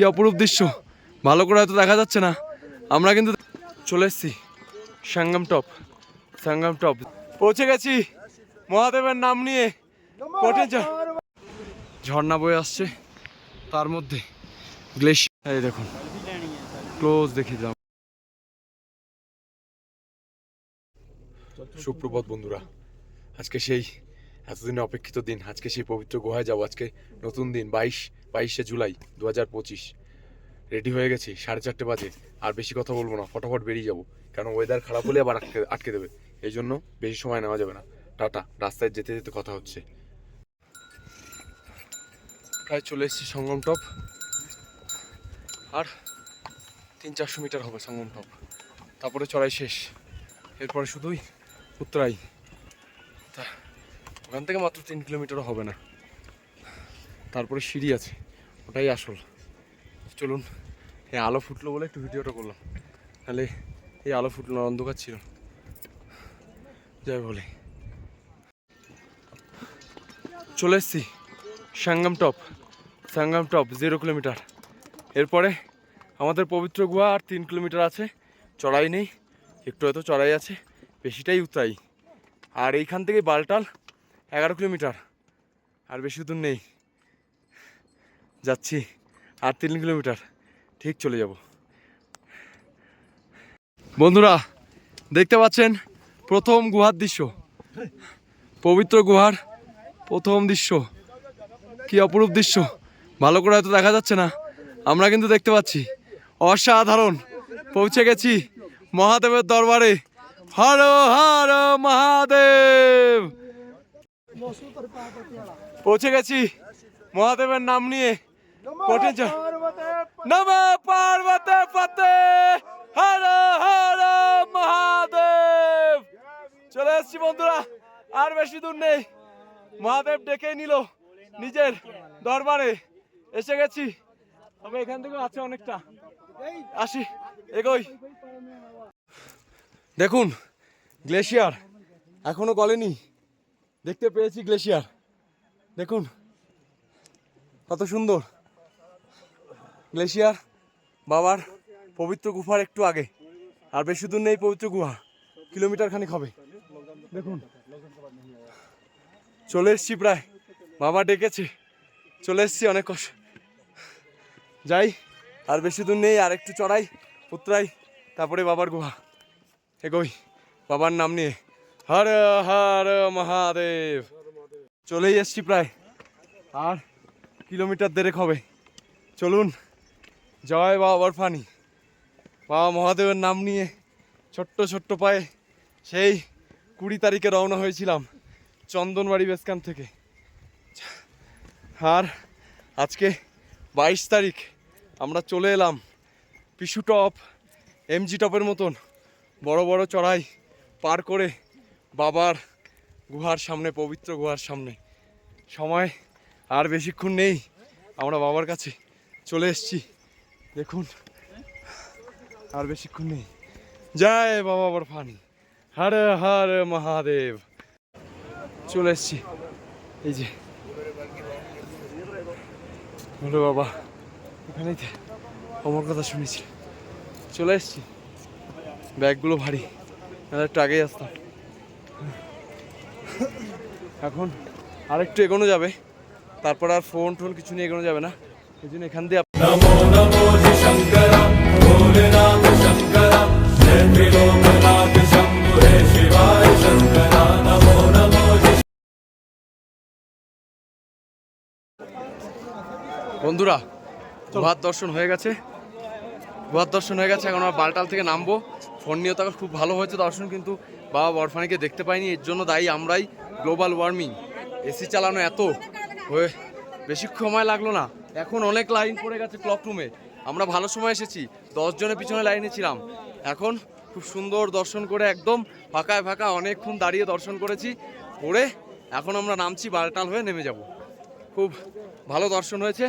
কি অপরূপ দৃশ্য। ভালো করে হয়তো দেখা যাচ্ছে না। আমরা কিন্তু চলে এসেছি সাঙ্গাম টপ সাঙ্গাম টপ। পৌঁছে গেছি মহাদেবের নাম নিয়ে কঠিন ঝর্ণা বয়ে আসছে। তার মধ্যে গ্লেশিয়ার দেখুন ক্লোজ দেখিয়ে দিলাম। সুপ্রভাত বন্ধুরা, আজকে সেই এতদিনে অপেক্ষিত দিন। আজকে সেই পবিত্র গুহায় যাব। আজকে নতুন দিন, বাইশ, বাইশে জুলাই দু হাজার পঁচিশ। রেডি হয়ে গেছি, সাড়ে চারটে বাজে। আর বেশি কথা বলব না, ফটাফট বেরিয়ে যাব। কারণ ওয়েদার খারাপ হলে আবার আটকে আটকে দেবে। এই জন্য বেশি সময় নেওয়া যাবে না। টাটা, রাস্তায় যেতে যেতে কথা হচ্ছে। প্রায় চলে এসেছি সঙ্গম টপ। আর তিন, চারশো মিটার হবে সঙ্গম টপ। তারপরে চড়াই শেষ। এরপরে শুধুই উত্তরাই। ওখান থেকে মাত্র তিন কিলোমিটারও হবে না। তারপরে সিঁড়ি আছে, ওটাই আসল। চলুন, এই আলো ফুটলো বলে একটু ভিডিওটা করলাম। তাহলে এই আলো ফুটলো অন্ধকার ছিল। যাই বলে। চলে এসছি Sangam top Sangam top zero kilometre. এরপরে আমাদের পবিত্র গুহা আর তিন কিলোমিটার আছে, চড়াই নেই। একটু হয়তো চড়াই আছে, বেশিটাই উতরাই। আর এইখান থেকে বালটাল এগারো কিলোমিটার, আর বেশি দূর নেই। যাচ্ছি আর তিন কিলোমিটার, ঠিক চলে যাব। বন্ধুরা, দেখতে পাচ্ছেন প্রথম গুহার দৃশ্য। পবিত্র গুহার প্রথম দৃশ্য। কি অপরূপ দৃশ্য। ভালো করে হয়তো দেখা যাচ্ছে না। আমরা কিন্তু দেখতে পাচ্ছি, অসাধারণ। পৌঁছে গেছি মহাদেবের দরবারে। হর হর মহাদেব! পৌঁছে গেছি। মহাদেবের নাম নিয়ে কঠিন নম পার্বতে পতে। হর হর মহাদেব। চলে এসছি বন্ধুরা, আর বেশি দূর নেই। মহাদেব ডেকে নিল নিজের দরবারে। এসে গেছি। তবে এখান থেকে আছে অনেকটা। আসি, এগোই। দেখুন, গ্লেশিয়ার এখনও গলেনি। দেখতে পেয়েছি গ্লেশিয়ার। দেখুন, কত সুন্দর। গ্লেশিয়ার বাবার পবিত্র গুহার একটু আগে। আর বেশি দূর নেই পবিত্র গুহা কিলোমিটার খানিক হবে। দেখুন, চলে এসছি প্রায়। বাবা ডেকেছে, চলে এসছি অনেক কষ্ট। যাই, আর বেশি দূর নেই, আর একটু চড়াই, উতরাই, তারপরে বাবার গুহা। এগোই, বাবার নাম নিয়ে। হর হর মহাদেব। চলেই এসছি প্রায়। আর কিলোমিটার দেড়েক হবে। চলুন, জয় বাবার ফানি বাবা মহাদেবের নাম নিয়ে ছোট্ট ছোট্ট পায়ে সেই কুড়ি তারিখে রওনা হয়েছিলাম চন্দনবাড়ি বেসকান থেকে। আর আজকে বাইশ তারিখ, আমরা চলে এলাম পিসু টপ, এমজি টপের মতন বড় বড় চড়াই পার করে বাবার গুহার সামনে, পবিত্র গুহার সামনে। সময় আর বেশিক্ষণ নেই। আমরা বাবার কাছে চলে এসেছি। দেখুন, আর বেশিক্ষণ নেই। জয় বাবা বরফানি। হর হর মহাদেব। চলে এসেছি। এই যে। বলো বাবা, এখানেই আমার কথা শুনেছি। চলে এসেছি। ব্যাগগুলো ভারী। আগেই আসতাম। এখন আরেকটু এগোনো যাবে। তারপর আর ফোন টোন কিছু নিয়ে এগোনো যাবে না। এই জন্য এখান দিয়ে বন্ধুরা গুহার দর্শন হয়ে গেছে। গুহার দর্শন হয়ে গেছে এখন আমরা বালটাল থেকে নামবো। ফোন নিয়ে তো খুব ভালো হয়েছে দর্শন কিন্তু বাবা বরফানিকে দেখতে পাইনি, এর জন্য দায়ী আমরাই গ্লোবাল ওয়ার্মিং। এসি চালানো এত হয়ে বেশি সময় লাগল না। এখন অনেক লাইন পড়ে গেছে ক্লক রুমে। আমরা ভালো সময় এসেছি, দশ জনের পিছনে লাইনে ছিলাম। এখন খুব সুন্দর দর্শন করে একদম ফাঁকায় ফাঁকা অনেকক্ষণ দাঁড়িয়ে দর্শন করেছি, করে এখন আমরা নামছি বালটাল হয়ে নেমে যাব। খুব ভালো দর্শন হয়েছে,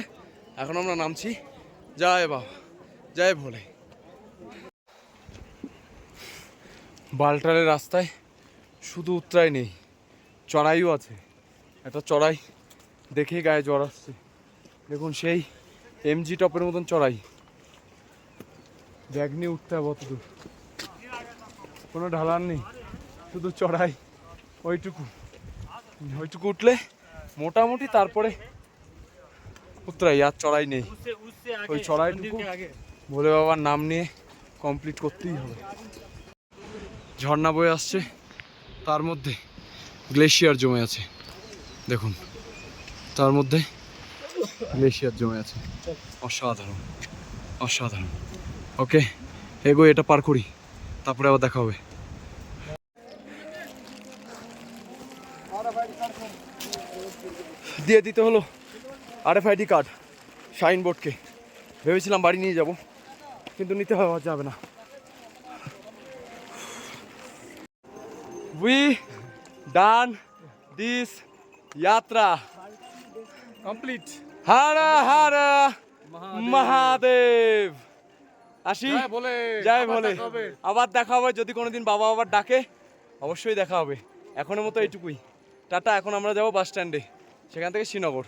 এখন আমরা নামছি। জয় বাবা, জয় ভোলে। বালটালের রাস্তায় শুধু উত্তরাই নেই চড়াইও আছে। একটা চড়াই দেখেই গায়ে জ্বর আসছে। দেখুন সেই এমজি টপের মতন চড়াই। ব্যাগ নিয়ে উঠতে হবে অত দূর। কোনো ঢালার নেই শুধু চড়াই ওইটুকু। ওইটুকু উঠলে মোটামুটি তারপরে উতরাই আর চড়াই নেই। ওই চড়াইটুকু ভোলে বাবার নাম নিয়ে কমপ্লিট করতেই হবে। ঝর্ণা বয়ে আসছে। তার মধ্যে গ্লেশিয়ার জমে আছে। দেখুন, তার মধ্যে গ্লেশিয়ার জমে আছে। অসাধারণ অসাধারণ। ওকে এগো এটা পার করি। তারপরে আবার দেখা হবে। দিয়ে দিতে হলো আরএফআইডি কার্ড সাইন বোর্ডকে ভেবেছিলাম বাড়ি নিয়ে যাব, কিন্তু নিতে হবে যাবে না। উই ডান this যাত্রা কমপ্লিট হারা হারা মহাদেব আসি। বলে জয় বলে আবার দেখা হবে যদি কোনোদিন বাবা আবার ডাকে অবশ্যই দেখা হবে। এখনের মতো এইটুকুই। টাটা এখন আমরা যাব বাস স্ট্যান্ডে। সেখান থেকে শ্রীনগর।